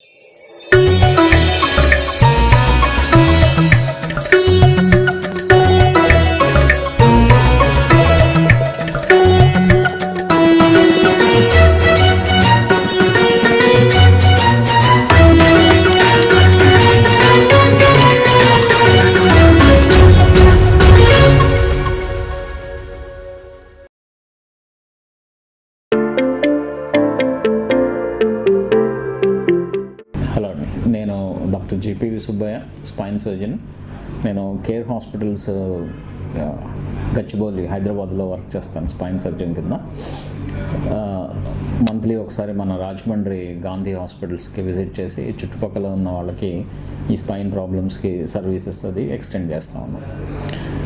Música నేను doctor JPV Subbaiah spine surgeon నేను care hospitals Gachibowli హైదరాబాద్లో వర్క్ చేస్తాను స్పైన్ సర్జన్ కింద. మంత్లీ ఒకసారి మన రాజమండ్రి గాంధీ హాస్పిటల్స్కి విజిట్ చేసి చుట్టుపక్కల ఉన్న వాళ్ళకి ఈ స్పైన్ ప్రాబ్లమ్స్కి సర్వీసెస్ అది ఎక్స్టెండ్ చేస్తూ ఉన్నాం.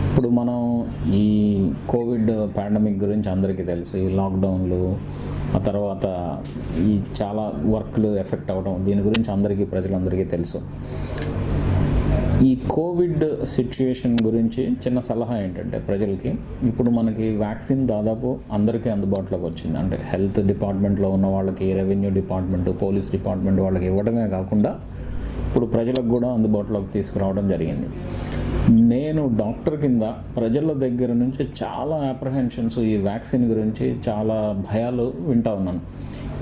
ఇప్పుడు మనం ఈ కోవిడ్ పాండమిక్ గురించి అందరికీ తెలుసు. ఈ లాక్డౌన్లు ఆ తర్వాత ఈ చాలా వర్క్లు ఎఫెక్ట్ అవ్వడం దీని గురించి అందరికీ ప్రజలందరికీ తెలుసు. ఈ కోవిడ్ సిచ్యుయేషన్ గురించి చిన్న సలహా ఏంటంటే ప్రజలకి ఇప్పుడు మనకి వ్యాక్సిన్ దాదాపు అందరికీ అందుబాటులోకి వచ్చింది. అంటే హెల్త్ డిపార్ట్మెంట్లో ఉన్న వాళ్ళకి రెవెన్యూ డిపార్ట్మెంట్ పోలీస్ డిపార్ట్మెంట్ వాళ్ళకి ఇవ్వడమే కాకుండా ఇప్పుడు ప్రజలకు కూడా అందుబాటులోకి తీసుకురావడం జరిగింది. నేను డాక్టర్ కింద ప్రజల దగ్గర నుంచి చాలా అప్రహెన్షన్స్ ఈ వ్యాక్సిన్ గురించి చాలా భయాలు వింటా ఉన్నాను.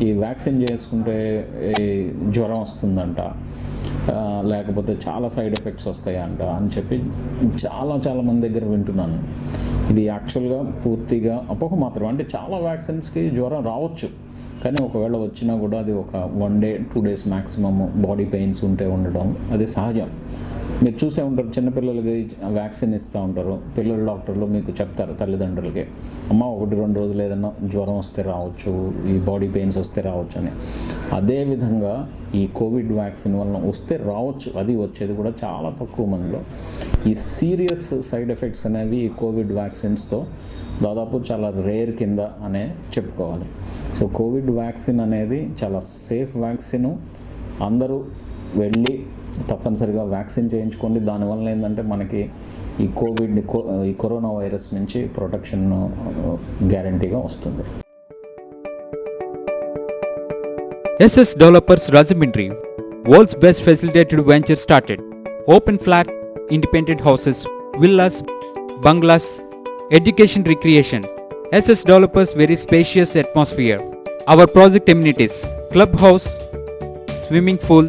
ఈ వ్యాక్సిన్ చేసుకుంటే ఈ జ్వరం వస్తుందంట లేకపోతే చాలా సైడ్ ఎఫెక్ట్స్ వస్తాయంట అని చెప్పి చాలా చాలా మంది దగ్గర వింటున్నాను. ఇది యాక్చువల్గా పూర్తిగా అపోహ మాత్రం అంటే చాలా వ్యాక్సిన్స్కి జ్వరం రావచ్చు కానీ ఒకవేళ వచ్చినా కూడా అది ఒక one day two days maximum body pains ఉంటే ఉండడం అది సహజం. మీరు చూసే ఉంటారు చిన్నపిల్లలకి వ్యాక్సిన్ ఇస్తూ ఉంటారు. పిల్లల డాక్టర్లు మీకు చెప్తారు తల్లిదండ్రులకి అమ్మ ఒకటి రెండు రోజులు ఏదన్నా జ్వరం వస్తే రావచ్చు ఈ బాడీ పెయిన్స్ వస్తే రావచ్చు అని. అదేవిధంగా ఈ కోవిడ్ వ్యాక్సిన్ వలన వస్తే రావచ్చు అది వచ్చేది కూడా చాలా తక్కువ మందిలో. ఈ సీరియస్ సైడ్ ఎఫెక్ట్స్ అనేవి ఈ కోవిడ్ వ్యాక్సిన్స్తో దాదాపు చాలా రేర్ కింద అనే చెప్పుకోవాలి. సో కోవిడ్ వ్యాక్సిన్ అనేది చాలా సేఫ్ వ్యాక్సిన్. అందరూ వెళ్ళి తప్పనిసరిగా వ్యాక్సిన్ చేయించుకోండి. దానివల్ల ఏంటంటే మనకి ఈ కోవిడ్ ఈ కరోనా వైరస్ నుంచి ప్రొటెక్షన్ గ్యారంటీగా వస్తుంది. SS developers Rajahmundry world's best facilitated venture started. Open flat independent houses villas bungalows education recreation. SS developers very spacious atmosphere. Our project amenities club house swimming pool